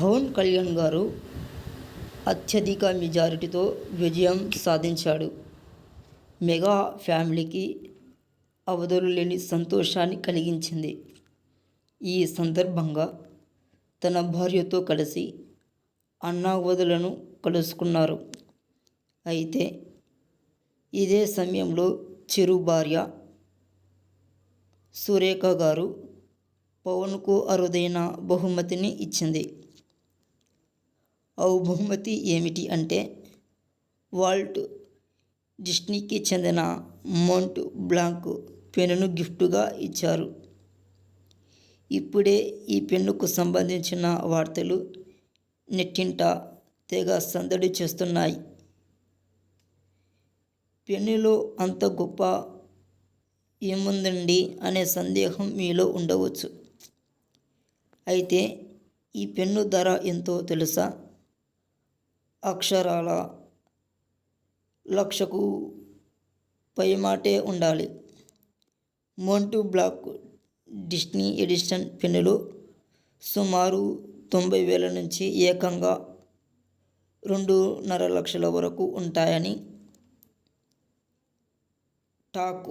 పవన్ కళ్యాణ్ గారు అత్యధిక మెజారిటీతో విజయం సాధించాడు. మెగా ఫ్యామిలీకి అవధులు లేని సంతోషాన్ని కలిగించింది. ఈ సందర్భంగా తన భార్యతో కలిసి అన్నావదులను కలుసుకున్నారు. అయితే ఇదే సమయంలో చిరు భార్య సురేఖ గారు పవన్కు అరుదైన బహుమతిని ఇచ్చింది. బహుమతి ఏమిటి అంటే వాల్ట్ డిస్నీకి చెందిన మౌంట్ బ్లాంక్ పెన్నును గిఫ్ట్గా ఇచ్చారు. ఇప్పుడే ఈ పెన్నుకు సంబంధించిన వార్తలు నెట్టింట తెగ సందడి చేస్తున్నాయి. పెన్నులో అంత గొప్ప ఏముందండి అనే సందేహం మీలో ఉండవచ్చు. అయితే ఈ పెన్ను ధర ఎంతో తెలుసా? అక్షరాల లక్షకు పైమాటే ఉండాలి. మోంటు బ్లాక్ డిస్నీ ఎడిషన్ పెన్నులు సుమారు తొంభై వేల నుంచి ఏకంగా రెండున్నర లక్షల వరకు ఉంటాయని టాక్